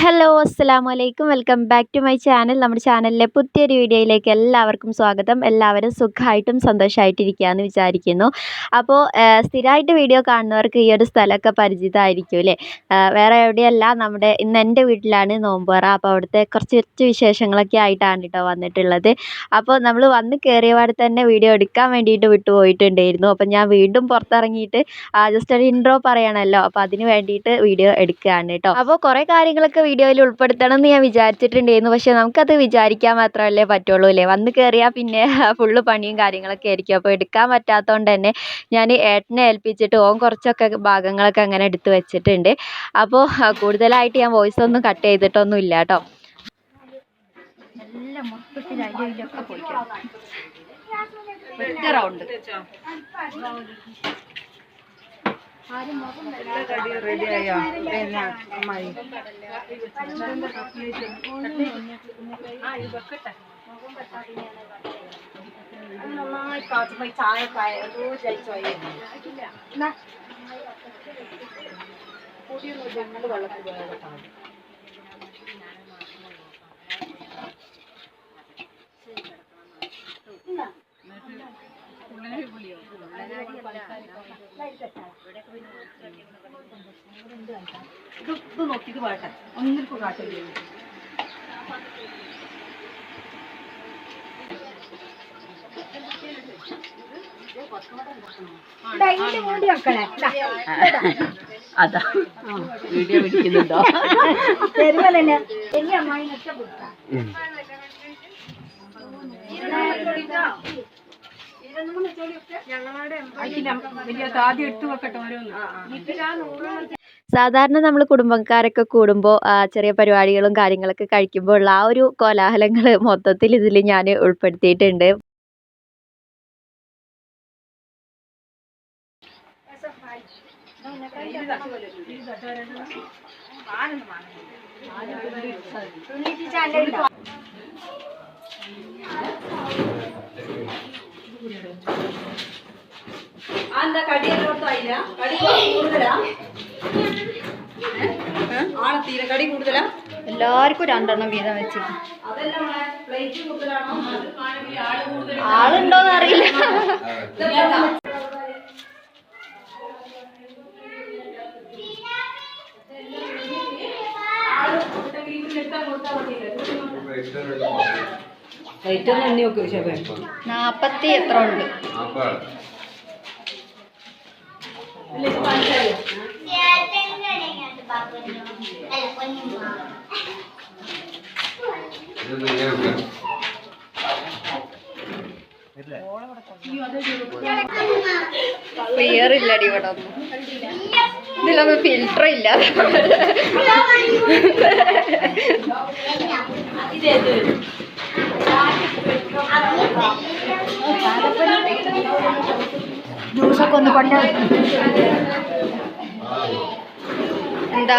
Hello അസ്സാം വലൈക്കും welcome back to my channel നമ്മുടെ ചാനലിലെ പുതിയൊരു വീഡിയോയിലേക്ക് എല്ലാവർക്കും സ്വാഗതം. എല്ലാവരും സുഖമായിട്ടും സന്തോഷമായിട്ടിരിക്കുകയെന്ന് വിചാരിക്കുന്നു. അപ്പോൾ സ്ഥിരമായിട്ട് വീഡിയോ കാണുന്നവർക്ക് ഈ ഒരു സ്ഥലമൊക്കെ പരിചിതമായിരിക്കും അല്ലേ? വേറെ എവിടെയല്ല നമ്മുടെ ഇന്ന് എന്റെ വീട്ടിലാണ് നോമ്പുറ അപ്പോൾ അവിടുത്തെ കുറച്ച് കുറച്ച് വിശേഷങ്ങളൊക്കെ ആയിട്ടാണ് കേട്ടോ വന്നിട്ടുള്ളത്. അപ്പോൾ നമ്മൾ വന്ന് കയറിയപാടെ തന്നെ വീഡിയോ എടുക്കാൻ വേണ്ടിയിട്ട് വിട്ടുപോയിട്ടുണ്ടായിരുന്നു. അപ്പോൾ ഞാൻ വീണ്ടും പുറത്തിറങ്ങിയിട്ട് ജസ്റ്റ് ഒരു ഇൻട്രോ പറയണമല്ലോ. അപ്പോൾ അതിന് വേണ്ടിയിട്ട് വീഡിയോ എടുക്കുകയാണ് കേട്ടോ. അപ്പോൾ കുറേ കാര്യങ്ങളൊക്കെ വീഡിയോയിൽ ഉൾപ്പെടുത്തണം എന്ന് ഞാൻ വിചാരിച്ചിട്ടുണ്ടായിരുന്നു. പക്ഷേ നമുക്കത് വിചാരിക്കാൻ മാത്രമല്ലേ പറ്റുള്ളൂ അല്ലേ? വന്ന് കയറിയാൽ പിന്നെ ഫുള്ള് പണിയും കാര്യങ്ങളൊക്കെ ആയിരിക്കും. അപ്പോൾ എടുക്കാൻ പറ്റാത്തതുകൊണ്ട് തന്നെ ഞാൻ ഏട്ടനെ ഏൽപ്പിച്ചിട്ട് ഓൻ കുറച്ചൊക്കെ ഭാഗങ്ങളൊക്കെ അങ്ങനെ എടുത്ത് വെച്ചിട്ടുണ്ട്. അപ്പോൾ കൂടുതലായിട്ട് ഞാൻ വോയിസ് ഒന്നും കട്ട് ചെയ്തിട്ടൊന്നും ഇല്ല കേട്ടോ. മൊത്തത്തിൽ പോയിക്കണം ഒറ്റ റൗണ്ട് റെഡിയായോ പിന്നെ അമ്മായി. നന്നായി കാച്ചുമ്പോ ചായ പൊടിയൊന്നും ഞങ്ങൾ വെള്ളത്തിൽ വേഗം ഇത് നോക്കി ഇത് വേട്ടെ ഒന്നിരിക്കും കാട്ടില്ലേ അതാ വീഡിയോ പിടിക്കുന്നുണ്ടോ വലിയ സാധാരണ നമ്മൾ കുടുംബക്കാരൊക്കെ കൂടുമ്പോൾ ചെറിയ പരിപാടികളും കാര്യങ്ങളൊക്കെ കഴിക്കുമ്പോൾ ഉള്ള ആ ഒരു കോലാഹലങ്ങൾ മൊത്തത്തിൽ ഇതിൽ ഞാൻ ഉൾപ്പെടുത്തിയിട്ടുണ്ട്. എന്താ കടിയെല്ലാം ആയില്ല കടി കൂടുതലാ? ആണോ തീരെ കടി കൂടുതലാ? എല്ലാവർക്കും രണ്ടെണ്ണം വീതം വെച്ച്. ആളുണ്ടോന്ന് പ്ലേറ്റ് കൂടുതലാണോ? ആൾ ആളുണ്ടോന്ന് അറിയില്ല. പ്ലേറ്റ് ഒന്ന് എണ്ണി നോക്ക് ശബേ നാപ്പത്തി എത്ര ഉണ്ട്? ക്ലിയർ ഇല്ലടി ഇവിടെ ഒന്നും. ഇതിലൊന്നും ഫിൽറ്റർ ഇല്ല. ജ്യൂസൊക്കെ ഒന്ന് കൊണ്ട എന്താ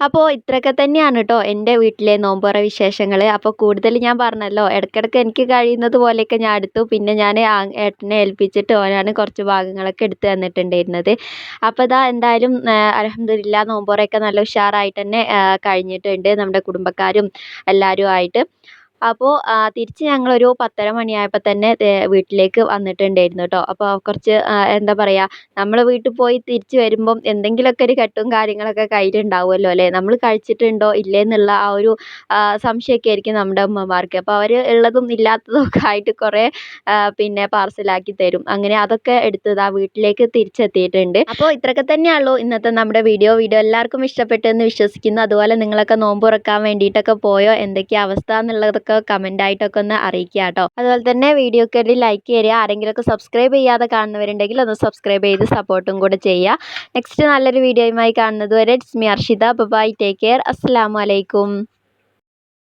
അപ്പോൾ ഇത്രയൊക്കെ തന്നെയാണ് കേട്ടോ എന്റെ വീട്ടിലെ നോമ്പുറ വിശേഷങ്ങൾ അപ്പോൾ കൂടുതൽ ഞാൻ പറഞ്ഞല്ലോ ഇടയ്ക്കിടയ്ക്ക് എനിക്ക് കഴിയുന്നത് പോലെയൊക്കെ ഞാൻ എടുത്തു. പിന്നെ ഞാൻ ഏട്ടനെ ഏൽപ്പിച്ചിട്ട് ഓനാണ് കുറച്ച് ഭാഗങ്ങളൊക്കെ എടുത്തു തന്നിട്ടുണ്ടായിരുന്നത്. അപ്പോൾ ഇതാ എന്തായാലും അലഹമില്ല നോമ്പുറയൊക്കെ നല്ല ഉഷാറായിട്ട് തന്നെ കഴിഞ്ഞിട്ടുണ്ട് നമ്മുടെ കുടുംബക്കാരും എല്ലാവരും ആയിട്ട് അപ്പോൾ തിരിച്ച് ഒരു പത്തര മണിയായപ്പോൾ തന്നെ വീട്ടിലേക്ക് വന്നിട്ടുണ്ടായിരുന്നു കേട്ടോ അപ്പോൾ കുറച്ച് എന്താ പറയുക നമ്മൾ വീട്ടിൽ പോയി തിരിച്ച് വരുമ്പം എന്തെങ്കിലുമൊക്കെ ഒരു കെട്ടും കാര്യങ്ങളൊക്കെ കയ്യിലുണ്ടാവുമല്ലോ അല്ലേ? നമ്മൾ കഴിച്ചിട്ടുണ്ടോ ഇല്ലേ എന്നുള്ള ആ ഒരു സംശയമൊക്കെ ആയിരിക്കും നമ്മുടെ അമ്മമാർക്ക് അപ്പോൾ അവർ ഉള്ളതും ഇല്ലാത്തതും ഒക്കെ ആയിട്ട് കുറേ പിന്നെ പാർസലാക്കി തരും. അങ്ങനെ അതൊക്കെ എടുത്ത് ആ വീട്ടിലേക്ക് തിരിച്ചെത്തിയിട്ടുണ്ട്. അപ്പോൾ ഇത്രയൊക്കെ തന്നെയുള്ളൂ ഇന്നത്തെ നമ്മുടെ വീഡിയോ. വീഡിയോ എല്ലാവർക്കും ഇഷ്ടപ്പെട്ടു എന്ന് വിശ്വസിക്കുന്നു. അതുപോലെ നിങ്ങളൊക്കെ നോമ്പ് തുറക്കാൻ വേണ്ടിയിട്ടൊക്കെ പോയോ? എന്തൊക്കെയാണ് അവസ്ഥ എന്നുള്ളതൊക്കെ എന്നൊക്കെ കമന്റ് ആയിട്ടൊക്കെ ഒന്ന് അറിയിക്കുക കേട്ടോ. അതുപോലെ തന്നെ വീഡിയോക്ക് ഒരു ലൈക്ക് ചെയ്യുക. ആരെങ്കിലുമൊക്കെ സബ്സ്ക്രൈബ് ചെയ്യാതെ കാണുന്നവരുണ്ടെങ്കിൽ ഒന്ന് സബ്സ്ക്രൈബ് ചെയ്ത് സപ്പോർട്ടും കൂടെ ചെയ്യുക. നെക്സ്റ്റ് നല്ലൊരു വീഡിയോയുമായി കാണുന്നത് വരെ it's me Arshitha. Bye take care അസ്സാം വലൈക്കും